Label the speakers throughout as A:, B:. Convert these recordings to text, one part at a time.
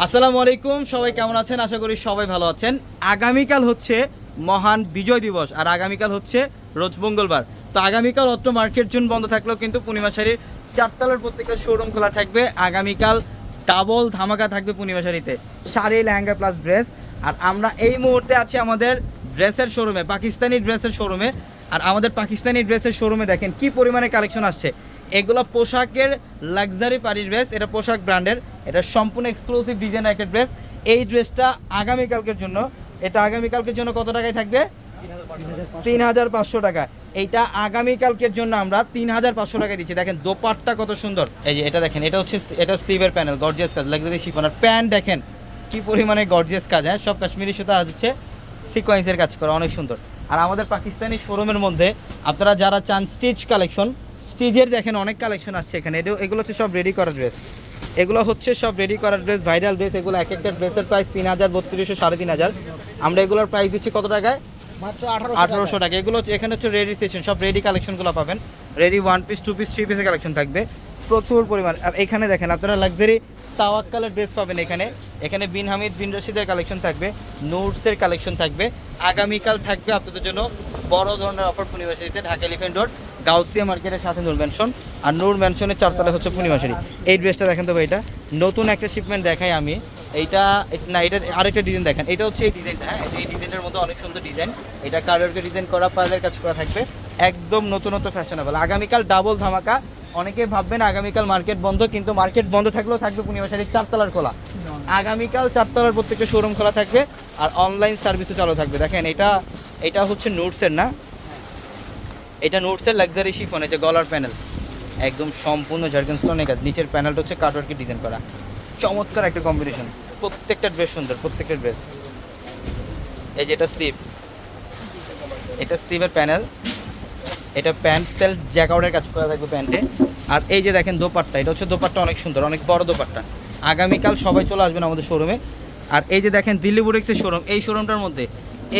A: আসসালামু আলাইকুম, সবাই কেমন আছেন? আশা করি সবাই ভালো আছেন। আগামীকাল হচ্ছে মহান বিজয় দিবস, আর আগামীকাল হচ্ছে রোজ মঙ্গলবার। তো আগামীকাল অত্র মার্কেট জুন বন্ধ থাকলেও কিন্তু পূর্ণিমা শাড়ির চারতলার প্রত্যেকটা শোরুম খোলা থাকবে। আগামীকাল ডাবল ধামাকা থাকবে পূর্ণিমা শাড়িতে। শাড়ি, লেহেঙ্গা প্লাস ড্রেস আর আমরা এই মুহূর্তে আছি আমাদের ড্রেসের শোরুমে পাকিস্তানি ড্রেসের শোরুমে আর আমাদের পাকিস্তানি ড্রেসের শোরুমে দেখেন কি পরিমাণে কালেকশন আসছে। এগুলো পোশাকের লাক্সারি পারি ড্রেস এটা পোশাক ব্র্যান্ডের এটা সম্পূর্ণ এক্সক্লুসিভ ডিজাইন একটা ড্রেস এই ড্রেসটা আগামীকালকের জন্য, এটা আগামীকালকের জন্য কত টাকায় থাকবে? তিন হাজার পাঁচশো টাকা। এইটা আগামীকালকের জন্য আমরা তিন হাজার পাঁচশো টাকা দিচ্ছি। দেখেন, দোপাট্টা কত সুন্দর। এই যে এটা দেখেন, এটা হচ্ছে এটা স্লিভের প্যানেল গর্জিয়াস কাজ লাক্সারি শিফন আর প্যান্ট দেখেন, কি পরিমাণে গর্জিয়াস কাজ হ্যাঁ? সব কাশ্মীরি সুতা আর হচ্ছে সিকোয়েন্সের কাজ করা, অনেক সুন্দর। আর আমাদের পাকিস্তানি শোরুমের মধ্যে আপনারা যারা চান স্টিচ কালেকশন স্টিচের দেখেন অনেক কালেকশন আসছে এখানে। এটা এগুলো হচ্ছে সব রেডি করা ড্রেস এগুলো হচ্ছে সব রেডি করা ড্রেস ভাইরাল ড্রেস এগুলো এক একটা ড্রেসের প্রাইস তিন হাজার বত্রিশশো সাড়ে তিন হাজার। আমরা এগুলোর প্রাইস দিচ্ছি কত টাকায়? আঠারোশো টাকা এগুলো হচ্ছে- এখানে হচ্ছে রেডি সেকশন সব রেডি কালেকশনগুলো পাবেন। Ready one piece two piece three পিসের কালেকশন থাকবে। প্রচুর পরিমাণ। আর এখানে দেখেন আপনারা লাক্সারি তাওয়াক্কালের ড্রেস পাবেন এখানে। এখানে বিন হামিদ বিন রশিদের কালেকশন থাকবে। নোটসের কালেকশন থাকবে। আগামীকাল থাকবে আপনাদের জন্য বড় ধরনের অফার পূর্ণিমাশারিতে ঢাকা এলিফেন্ট রোড গাউসিয়া মার্কেটের সাথে নূর ম্যানশন আর নূর ম্যানশনের চারতলা হচ্ছে পূর্ণিমাশারি এই ড্রেসটা দেখেন তো ভাই এটা নতুন একটা শিপমেন্ট দেখাই আমি। এইটা, না, এটা আরেকটা ডিজাইন দেখেন। এটা হচ্ছে এই ডিজাইনটা হ্যাঁ? এই ডিজাইনের মধ্যে অনেক সুন্দর ডিজাইন এটা কালারকে ডিজাইন করা পার্লের কাজ করা থাকবে। একদম নতুনত্ব ফ্যাশনেবল আগামীকাল ডাবল ধামাকা। অনেকে ভাববেন আগামীকাল মার্কেট বন্ধ, কিন্তু মার্কেট বন্ধ থাকলেও থাকবে পূর্ণিমা শাড়ির চারতলার খোলা। আগামীকাল চারতলার প্রত্যেকটা শোরুম খোলা থাকবে। আর অনলাইন সার্ভিসও চালু থাকবে। দেখেন, এটা এটা হচ্ছে নোটসের না? এটা নোটসের লাক্সারি শিফন এটা গলার প্যানেল একদম সম্পূর্ণ জার্গেন স্টোনের কাজ। নিচের প্যানেলটা হচ্ছে কাটওয়ার্কের ডিজাইন করা। চমৎকার একটা কম্বিনেশন প্রত্যেকটা ড্রেস সুন্দর, প্রত্যেকটা ড্রেস এই যে এটা স্লিভ এটা স্লিভের প্যানেল এটা প্যান্ট সেল জ্যাকাউটের কাজ করা থাকবে প্যান্টে আর এই যে দেখেন দোপাট্টা, এটা হচ্ছে দোপাট্টা অনেক সুন্দর, অনেক বড় দোপাট্টা। আগামীকাল সবাই চলে আসবেন আমাদের শোরুমে আর এই যে দেখেন দিল্লি বুটিক্সের শোরুম এই শোরুমটার মধ্যে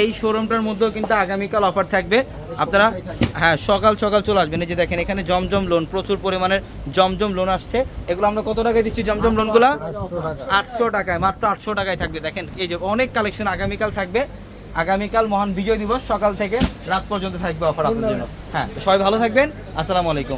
A: এই শোরুমটার মধ্যেও কিন্তু আগামীকাল অফার থাকবে। আপনারা হ্যাঁ সকাল সকাল চলে আসবেন। এই যে দেখেন এখানে জমজম লোন প্রচুর পরিমাণের জমজম লোন আসছে। এগুলো আমরা কত টাকায় দিচ্ছি জমজম লোনগুলো আটশো টাকায় মাত্র আটশো টাকায় থাকবে। দেখেন এই যে অনেক কালেকশন আগামীকাল থাকবে। আগামীকাল মহান বিজয় দিবস সকাল থেকে রাত পর্যন্ত থাকবে অফার আপনার জন্য। হ্যাঁ সবাই ভালো থাকবেন। আসসালামু আলাইকুম।